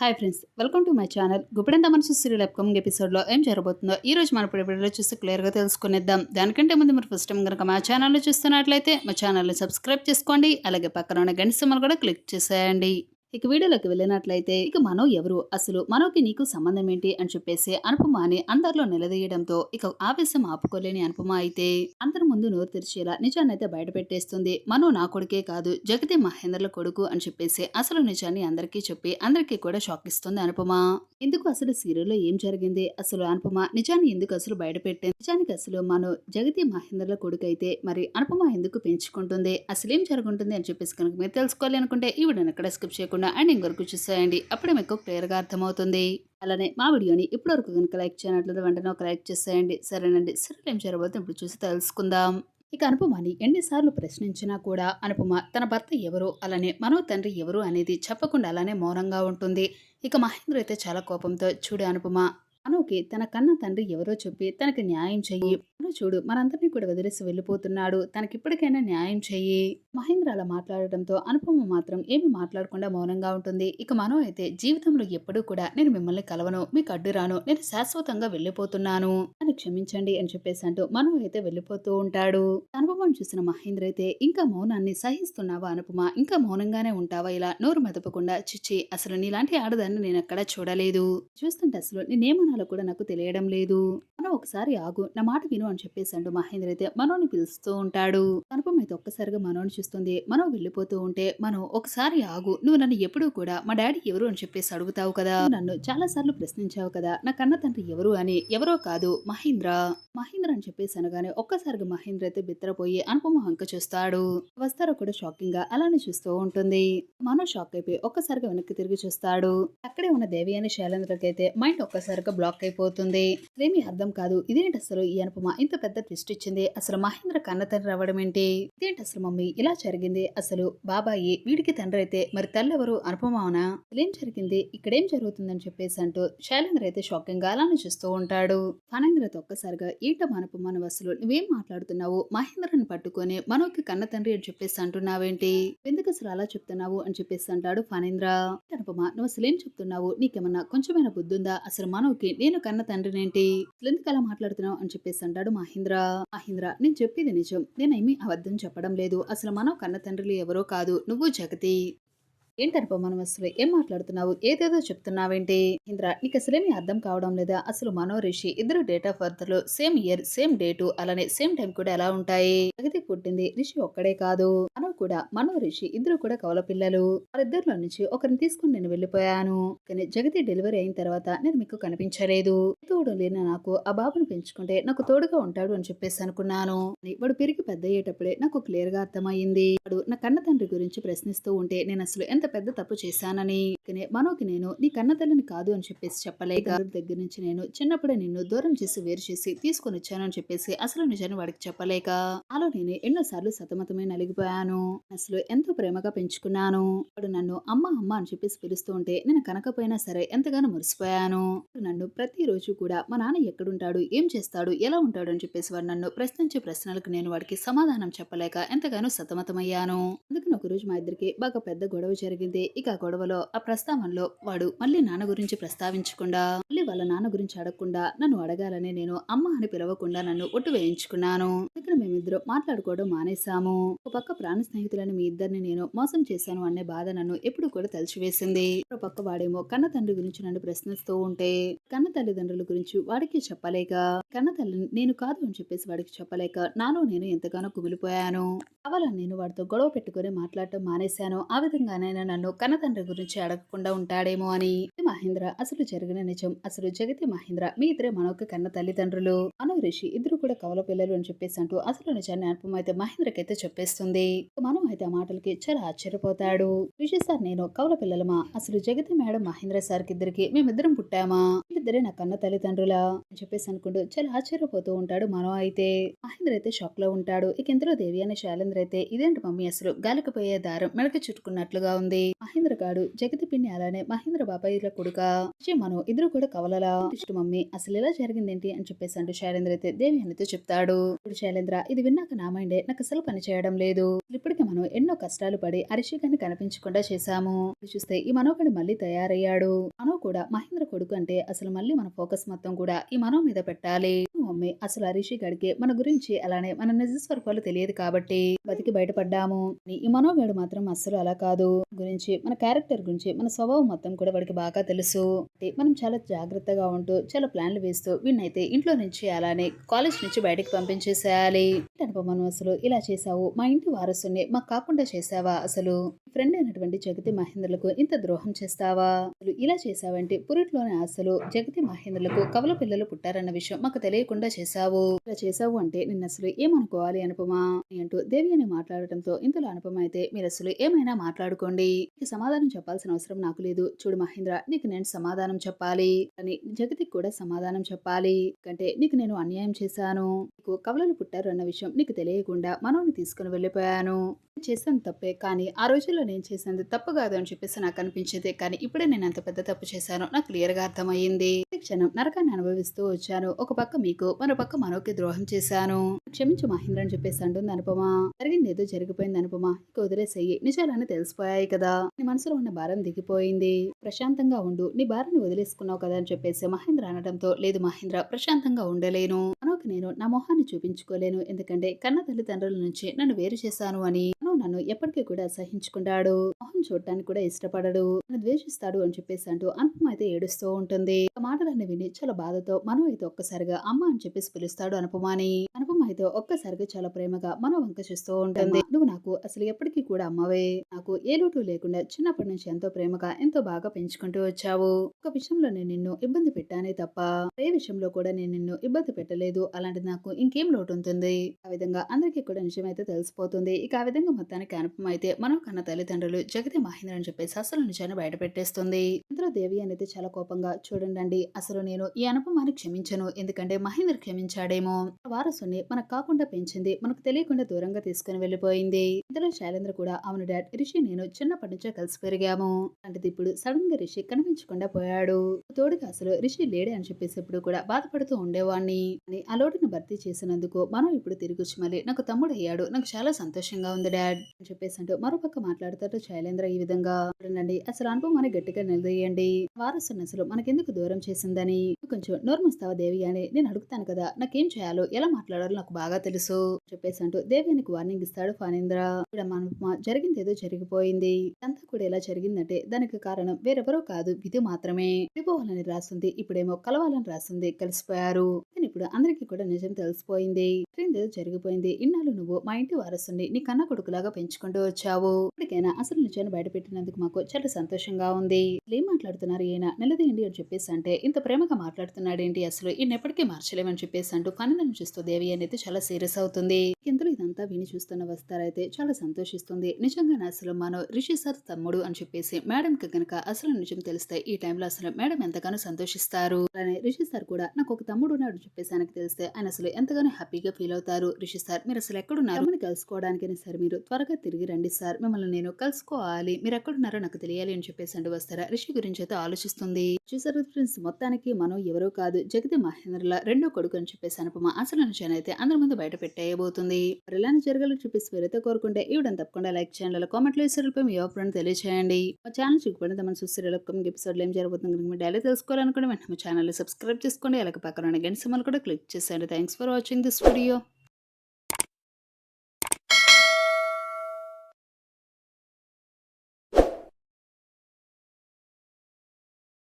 Hi friends welcome to my channel Guppedantha Manasu serial upcoming ఎపిసోడ్లో ఏం జరగబోతుందో ఈ రోజు మన ఇప్పుడు వీడియోలో చూసి క్లియర్గా తెలుసుకునేద్దాం. దానికంటే ముందు మీరు ఫస్ట్ టైం కనుక మా ఛానల్లో చూస్తున్నట్లయితే మా ఛానల్ని సబ్స్క్రైబ్ చేసుకోండి. అలాగే పక్కన ఉన్న గంట సింబల్ కూడా క్లిక్ చేసేయండి. ఇక వీడియోలోకి వెళ్ళినట్లయితే ఇక మనో ఎవరు? అసలు మనోకి నీకు సంబంధం ఏంటి? అని చెప్పేసి అనుపమ అని అందరిలో నిలదీయడంతో ఇక ఆవేశం ఆపుకోలేని అనుపమ అయితే అందరి ముందు నోరు తెరిచేలా నిజాన్నైతే బయటపెట్టేస్తుంది మనో నా కొడుకే కాదు జగతి మహేంద్రల కొడుకు అని చెప్పేసి అసలు నిజాన్ని అందరికీ చెప్పి అందరికీ కూడా షాక్ ఇస్తుంది అనుపమ. ఎందుకు అసలు సీరియల్లో ఏం జరిగింది? అసలు అనుపమ నిజాన్ని ఎందుకు అసలు బయటపెట్టింది నిజానికి అసలు మనో జగతి మహేంద్రల కొడుకు అయితే మరి అనుపమ ఎందుకు పెంచుకుంటుంది? అసలు ఏం జరుగుతుంది అని చెప్పేసి కనుక మీరు తెలుసుకోవాలి అనుకుంటే ఈ వీడియోని ఎక్కడ స్కిప్ చేయకుండా అండ్ ఇంకొరకు చూసేయండి. అప్పుడే మీకు క్లియర్గా అర్థమవుతుంది. అలానే మా వీడియోని ఇప్పటివరకు కనుక లైక్ చేయనట్లయితే వెంటనే ఒక లైక్ చేసేయండి. సరేనండి. సరే ఏం చేయబోతుంది ఇప్పుడు చూసి తెలుసుకుందాం. ఇక అనుపమని ఎన్నిసార్లు ప్రశ్నించినా కూడా అనుపమ తన భర్త ఎవరు? అలానే మనో తండ్రి ఎవరు అనేది చెప్పకుండా అలానే మౌనంగా ఉంటుంది. ఇక మహేంద్ర అయితే చాలా కోపంతో చూడు అనుపమ అనుకి తన కన్న తండ్రి ఎవరో చెప్పి తనకి న్యాయం చెయ్యి చూడు. మనందరినీ కూడా వదిలేసి వెళ్ళిపోతున్నాడు. తనకి ఇప్పటికైనా న్యాయం చెయ్యి మహేంద్ర అలా మాట్లాడటంతో అనుపమ మాత్రం ఏమి మాట్లాడకుండా మౌనంగా ఉంటుంది. ఇక మనో అయితే జీవితంలో ఎప్పుడూ కూడా నేను మిమ్మల్ని కలవను మీకు అడ్డు రాను నేను శాశ్వతంగా వెళ్ళిపోతున్నాను. అని క్షమించండి అని చెప్పేసి అంటూ మనో అయితే వెళ్ళిపోతూ ఉంటాడు. అనుపమను చూసిన మహేంద్ర అయితే ఇంకా మౌనాన్ని సహిస్తున్నావా అనుపమ? ఇంకా మౌనంగానే ఉంటావా? ఇలా నోరు మెదపకుండా చిచ్చి అసలు నీలాంటి ఆడదాన్ని నేను ఎక్కడా చూడలేదు. చూస్తుంటే అసలు కారణాలు కూడా నాకు తెలియడం లేదు. మనం ఒకసారి ఆగు నా మాట విను అని చెప్పేసి మహేంద్ర అయితే. మనోని పిలుస్తూ ఉంటాడు. అనుపమ అయితే ఒక్కసారిగా మనోని చూస్తుంది. మనో వెళ్ళిపోతూ ఉంటే మనం ఒకసారి ఆగు. నువ్వు నన్ను ఎప్పుడూ కూడా మా డాడీ ఎవరు అని చెప్పేసి అడుగుతావు కదా? నన్ను చాలా సార్లు ప్రశ్నించావు కదా? నా కన్న తండ్రి ఎవరు అని? ఎవరో కాదు మహేంద్ర. మహేంద్ర అని చెప్పేసి అనగానే ఒక్కసారిగా మహేంద్ర అయితే బిత్తరపోయి అనుపమ హంక చూస్తాడు. వస్తారో కూడా షాకింగ్గా అలానే చూస్తూ ఉంటుంది. మనో షాక్ అయిపోయి ఒక్కసారిగా వెనక్కి తిరిగి చూస్తాడు. అక్కడే ఉన్న దేవి అని శైలేంద్రకైతే మైండ్ ఒక్కసారిగా బ్లాక్ అయిపోతుంది. ఏమీ అర్థం కాదు. ఇదేంటి అసలు ఈ అనుపమ? ఇంత పెద్ద ట్విస్ట్ ఇచ్చింది. అసలు మహేంద్ర కన్న తండ్రి అవ్వడం ఏంటి? ఇదేంటి అసలు మమ్మీ? ఇలా జరిగింది. అసలు బాబాయి వీడికి తండ్రి అయితే మరి తల్లెవరు? అనుపమ అవునా ఇదేం జరిగింది? ఇక్కడేం జరుగుతుందని చెప్పేసి అంటూ శైలేంద్ర అయితే షాకింగ్గా అలానే చూస్తూ ఉంటాడు. ఫణేంద్రతో ఒక్కసారిగా ఈట అనుపమ నువ్వు అసలు నువ్వేం మాట్లాడుతున్నావు? మహేంద్రని పట్టుకొని మనోకి కన్న తండ్రి అని చెప్పేసి అంటున్నావేంటి? ఎందుకు అసలు అలా చెప్తున్నావు? అని చెప్పేసి అంటాడు ఫణేంద్ర. అనుపమ? నువ్వు అసలు ఏం చెప్తున్నావు? నీకేమన్నా కొంచెమైనా బుద్ధి ఉందా అసలు మనోకి నేను కన్న తండ్రినేంటి? అసలు ఎందుకు అలా మాట్లాడుతున్నావు అని చెప్పేసి అంటాడు మహేంద్ర. మహేంద్ర నేను చెప్పేది నిజం. నేనేమి అబద్ధం చెప్పడం లేదు. అసలు మనం కన్న తండ్రులు ఎవరో కాదు. నువ్వు జగతి. ఏంటనుకో మనం అసలు ఏం మాట్లాడుతున్నావు? ఏదేదో చెప్తున్నావేంటి? ఇంద్ర నీకు అసలేమీ అర్థం కావడం లేదా? అసలు మనో రిషి ఇద్దరు డేట్ ఆఫ్ బర్త్లో సేమ్ ఇయర్ సేమ్ డేటు అలానే సేమ్ టైం కూడా ఎలా ఉంటాయి? జగతి పుట్టింది రిషి ఒక్కడే కాదు. మనం కూడా మనో రిషి ఇద్దరు కూడా కవల పిల్లలు. వారిద్దరిలో నుంచి ఒకరిని తీసుకుని నేను వెళ్ళిపోయాను. కానీ జగతి డెలివరీ అయిన తర్వాత నేను మీకు కనిపించలేదు. తోడు లేని నాకు ఆ బాబును పెంచుకుంటే నాకు తోడుగా ఉంటాడు అని చెప్పేసి అనుకున్నాను. వాడు పెరిగి పెద్ద అయ్యేటప్పుడే నాకు క్లియర్గా అర్థమైంది వాడు నా కన్న తండ్రి గురించి ప్రశ్నిస్తూ ఉంటే నేను అసలు ఎంత పెద్ద తప్పు చేశానని మనోకి నేను నీ కన్నతల్లిని కాదు అని చెప్పేసి చెప్పలేక దగ్గర నుంచి నేను చిన్నప్పుడే నిన్ను దూరం చేసి వేరు చేసి తీసుకొని వచ్చాను అని చెప్పేసి అసలు నిజాన్ని వాడికి చెప్పలేక అలా నేను ఎన్నోసార్లు సతమతమే నలిగిపోయాను. అసలు ఎంతో ప్రేమగా పెంచుకున్నాను. వాడు నన్ను అమ్మ అమ్మ అని చెప్పేసి పిలుస్తూ ఉంటే నేను కనకపోయినా సరే ఎంతగానో మురిసిపోయాను. నన్ను ప్రతిరోజు కూడా మా నాన్న ఎక్కడుంటాడు ఏం చేస్తాడు ఎలా ఉంటాడు అని చెప్పేసి వాడు నన్ను ప్రశ్నించే ప్రశ్నలకు నేను వాడికి సమాధానం చెప్పలేక ఎంతగానో సతమతమయ్యాను. అందుకని ఒక రోజు మా ఇద్దరికి బాగా పెద్ద గొడవ జరిగింది ఇక గొడవలో ఆ ప్రస్తావనలో వాడు మళ్ళీ నాన్న గురించి ప్రస్తావించకుండా మళ్ళీ వాళ్ళ నాన్న గురించి అడగకుండా నన్ను అడగాలని నేను అమ్మ అని పిలవకుండా నన్ను ఒట్టు వేయించుకున్నాను. ఇక్కడ మేమిద్దరం మాట్లాడుకోవడం మానేశాము. ఒక పక్క ప్రాణ స్నేహితులని మీ ఇద్దరిని నేను మోసం చేశాను అనే బాధ నన్ను ఎప్పుడు కూడా తలిచివేసింది. ఒక పక్క వాడేమో కన్న తండ్రి గురించి నన్ను ప్రశ్నిస్తూ ఉంటే కన్న తల్లిదండ్రుల గురించి వాడికి చెప్పలేక కన్న తల్లిని నేను కాదు అని చెప్పేసి వాడికి చెప్పలేక నాలో నేను ఎంతగానో కుమిలిపోయాను. కావాలని నేను వాడితో గొడవ పెట్టుకుని మాట్లాడటం మానేశాను. ఆ విధంగానే నన్ను కన్నతండ్రి గురించి అడగకుండా ఉంటాడేమో అని మహేంద్ర అసలు జరిగిన నిజం. అసలు జగతి మహేంద్ర మీ ఇద్దరే మనొక్క కన్న తల్లిదండ్రులు. అను ఋషి ఇద్దరు కూడా కవల పిల్లలు అని చెప్పేసి అంటూ అసలు నిజాన్ని అనుపమ అయితే మహేంద్రకైతే చెప్పేస్తుంది. మనం అయితే ఆ మాటలకి చాలా ఆశ్చర్యపోతాడు. రిషి సార్ నేను కవల పిల్లలమా? అసలు జగతి మేడం మహేంద్ర సార్కి ఇద్దరికి మేమిద్దరం పుట్టామా? వీళ్ళిద్దరే నా కన్న తల్లిదండ్రులా? అని చెప్పేసి అనుకుంటూ చాలా ఆశ్చర్యపోతూ ఉంటాడు మనం అయితే. మహేంద్ర అయితే షాక్లో ఉంటాడు. ఇక ఇందులో దేవి అనే శైలేంద్ర అయితే ఇదేంటి మమ్మీ అసలు? గాలికి పోయే దారం మెడక చుట్టుకున్నట్లుగా ఉంది. ఉంటుంది మహేంద్ర గాడు జగతి పిన్ని అలానే మహేంద్ర బాబాయ్ల కొడుక. మనం ఇద్దరు కూడా కవలలా. ఇష్ట మమ్మీ అసలు ఎలా జరిగిందేంటి అని చెప్పేసి అంటూ శైలేంద్ర అయితే దేవి అనితో చెప్తాడు. ఇప్పుడు శైలేంద్ర ఇది విన్నాక నా మైండే నాకు అసలు పని చేయడం లేదు. ఇప్పటికే మనం ఎన్నో కష్టాలు పడి అరిషికాన్ని కనిపించకుండా చేశాము. చూస్తే ఈ మనోగడు మళ్ళీ తయారయ్యాడు. మనో కూడా మహేంద్ర కొడుకు అంటే అసలు మళ్ళీ మన ఫోకస్ మొత్తం కూడా ఈ మనో మీద పెట్టాలి. మమ్మీ అసలు హరిషి గడికి మన గురించి అలానే మన నిజ స్వరూపాలు తెలియదు కాబట్టి బతికి బయటపడ్డాము. ఈ మనోగాడు మాత్రం అస్సలు అలా కాదు. గురించి మన క్యారెక్టర్ గురించి మన స్వభావం మొత్తం కూడా వాడికి బాగా తెలుసు. మనం చాలా జాగ్రత్తగా ఉంటూ చాలా ప్లాన్లు వేస్తూ వీణ్ణైతే ఇంట్లో నుంచి అలానే కాలేజ్ నుంచి బయటకు పంపించేసేయాలి. ఏంటనుకో మనం అసలు? ఇలా చేసావు మా ఇంటి వారసుని మాకు కాకుండా చేసావా అసలు? ఫ్రెండ్ అయినటువంటి జగతి మహేంద్రులకు ఇంత ద్రోహం చేస్తావా? ఇలా చేశావంటే పురిట్లోని ఆశలు జగతి మహేంద్రులకు కవల పిల్లలు పుట్టారన్న విషయం మాకు తెలియకుండా చేశావు. ఇలా చేశావు అంటే నిన్న అసలు ఏమనుకోవాలి అనుపమా? అని అంటూ దేవి అని మాట్లాడటంతో ఇంతలో అనుపమ అయితే మీరు అసలు ఏమైనా మాట్లాడుకోండి. నీకు సమాధానం చెప్పాల్సిన అవసరం నాకు లేదు. చూడు మహేంద్ర నీకు నేను సమాధానం చెప్పాలి. అని జగతికి కూడా సమాధానం చెప్పాలి. అంటే నీకు నేను అన్యాయం చేశాను. నీకు కవలలు పుట్టారు అన్న విషయం నీకు తెలియకుండా మనోని తీసుకుని వెళ్ళిపోయాను. చేశాను తప్పే కానీ ఆ రోజుల్లో నేను చేసింది తప్పు కాదు అని చెప్పేసి నాకు అనిపించేది కానీ ఇప్పుడే నేను అంత పెద్ద తప్పు చేశాను నాకు క్లియర్గా అర్థమయ్యింది క్షణం నరకాన్ని అనుభవిస్తూ వచ్చాను. ఒక పక్క మీకు మరో పక్క మనోకి ద్రోహం చేశాను. క్షమించు మహేంద్ర అని చెప్పేసి అంటుంది అనుపమ. జరిగింది ఏదో జరిగిపోయింది అనుపమ. ఇక వదిలేసేయి. నిజాలన్నీ తెలిసిపోయాయి కదా. నీ మనసులో ఉన్న భారం దిగిపోయింది. ప్రశాంతంగా ఉండు. నీ భారాన్ని వదిలేసుకున్నావు కదా అని చెప్పేసి మహేంద్ర అనడంతో లేదు మహేంద్ర ప్రశాంతంగా ఉండలేను. మనోకి నేను నా మొహాన్ని చూపించుకోలేను. ఎందుకంటే కన్న తల్లిదండ్రుల నుంచి నన్ను వేరు చేశాను అని. నన్ను ఎప్పటికీ కూడా సహించుకుంటాడు. మొహం చూడటానికి కూడా ఇష్టపడడు. నన్ను ద్వేషిస్తాడు అని చెప్పేసి అంటూ అనుపమ అయితే ఏడుస్తూ ఉంటుంది. ఆ మాటలన్నీ విని చాలా బాధతో మనం అయితే ఒక్కసారిగా అమ్మ అని చెప్పేసి పిలుస్తాడు అనుపమాని. అనుపమ అయితే ఒక్కసారిగా చాలా ప్రేమగా మనో వంక చూస్తూ ఉంటుంది. నువ్వు నాకు అసలు ఎప్పటికీ కూడా అమ్మవే. నాకు ఏ లోటు లేకుండా చిన్నప్పటి నుంచి ఎంతో ప్రేమగా ఎంతో బాగా పెంచుకుంటూ వచ్చావు. ఒక విషయంలో నేను నిన్ను ఇబ్బంది పెట్టానే తప్ప ఏ విషయంలో కూడా నేను నిన్ను ఇబ్బంది పెట్టలేదు. అలాంటిది నాకు ఇంకేం లోటు ఉంటుంది? ఆ విధంగా అందరికీ కూడా నిజమైతే తెలిసిపోతుంది. ఇక ఆ విధంగా మొత్తానికి అనుపమ అయితే మనం కన్న తల్లిదండ్రులు జగతి మహేంద్ర అని చెప్పేసి అసలు నిజాన్ని బయట పెట్టేస్తుంది. ఇందులో దేవి అనేది చాలా కోపంగా చూడండి అసలు నేను ఈ అనుపమాన్ని క్షమించను. ఎందుకంటే మహేంద్ర క్షమించాడేమో. వారసుని మనకు కాకుండా పెంచింది మనకు తెలియకుండా దూరంగా తీసుకుని వెళ్ళిపోయింది. ఇందులో శైలేంద్ర కూడా అవును డాడ్ రిషి నేను చిన్నప్పటి నుంచే కలిసి పెరిగాము. అంటే ఇప్పుడు సడన్గా రిషి కనిపించకుండా పోయాడు. తోడుగా అసలు రిషి లేడే అని చెప్పేసి ఎప్పుడు కూడా బాధపడుతూ ఉండేవాడిని. అని ఆ లోటును భర్తీ చేసినందుకు మనం ఇప్పుడు తిరిగి వచ్చి మళ్ళీ నాకు తమ్ముడు అయ్యాడు నాకు చాలా సంతోషంగా ఉంది డాడ్. అని చెప్పేసి అంటూ మరోపక్క మాట్లాడుతాడు శైలేంద్ర ఈ విధంగా చూడండి అసలు అనుభవం గట్టిగా నిలదీయండి. వారసుని అసలు మనకెందుకు దూరం చేసిందని? కొంచెం నోర్మస్తావా దేవి అని నేను అడుగుతాను కదా. నాకేం చేయాలో? ఎలా మాట్లాడాలో నాకు బాగా తెలుసు చెప్పేసి అంటూ దేవ్యానికి వార్నింగ్ ఇస్తాడు ఫానేంద్ర ఇక్కడ మన జరిగింది ఏదో జరిగిపోయింది. అంతా కూడా ఎలా జరిగిందంటే దానికి కారణం వేరెవరో కాదు. విధి మాత్రమే. విడిపోవాలని రాస్తుంది ఇప్పుడేమో కలవాలని రాస్తుంది కలిసిపోయారు. కానీ ఇప్పుడు అందరికీ కూడా నిజం తెలిసిపోయింది. జరిగిపోయింది. ఇన్నాళ్ళు నువ్వు మా ఇంటి వారసుని నీ కన్న బాగా పెంచుకుంటూ వచ్చావు. ఇప్పటికైనా అసలు నిజాన్ని బయటపెట్టినందుకు మాకు చాలా సంతోషంగా ఉంది. ఏం మాట్లాడుతున్నారు ఈయన? నిలదీయండి అని చెప్పేసి అంటే ఇంత ప్రేమగా మాట్లాడుతున్నాడు ఏంటి అసలు? ఈయన ఎప్పటికీ మార్చలేమని చెప్పేసి అంటూ ఫణింద్రను చూస్తూ దేవి అనేది చాలా సీరియస్ అవుతుంది. ఇందులో ఇదంతా విని చూస్తున్న వస్తారైతే చాలా సంతోషిస్తుంది. నిజంగానే అసలు మనం రిషి సార్ తమ్ముడు అని చెప్పేసి మేడం కి కనుక అసలు నిజం తెలిస్తే ఈ టైంలో అసలు మేడం ఎంతగానో సంతోషిస్తారు. అలానే రిషి సార్ కూడా నాకు ఒక తమ్ముడు ఉన్నాడు అని చెప్పేసి ఆయనకు తెలిస్తే ఆయన అసలు ఎంతగానో హ్యాపీగా ఫీల్ అవుతారు. రిషి సార్ మీరు అసలు ఎక్కడున్నారు? కలుసుకోవడానికైనా సరే మీరు త్వరగా తిరిగి రండి సార్. మిమ్మల్ని నేను కలుసుకోవాలి. మీరు ఎక్కడున్నారో నాకు తెలియాలి అని చెప్పేసి అండి వస్తారా? రిషి గురించి అయితే ఆలోచిస్తుంది. చూసారు ఫ్రెండ్స్ మొత్తానికి మనం ఎవరో కాదు జగతి మహేంద్రల రెండో కొడుకు అని చెప్పేసి అనుపమ అసలు నిజాన్ని అయితే అందరి ముందు బయట పెట్టేయబోతుంది. మరి ఇలానే జరగాలని చెప్పేసి మీరైతే కోరుకుంటే ఈ తప్పకుండా లైక్ చేయండి. అలా కామెంట్లో ఇసరిపై మీ అభిప్రాయం తెలియజేయండి మా ఛానల్ చూపండి మన చూస్తే అప్కమింగ్ ఎపిసోడ్లో ఏం జరుగుతుంది కనుక మీరు డైలీ తెలుసుకోవాలనుకుంటే వెంటనే మా ఛానల్ సబ్స్క్రైబ్ చేసుకోండి. అలాగే పక్కన గంట సింబల్ కూడా క్లిక్ చేసేయండి. Thanks for watching this video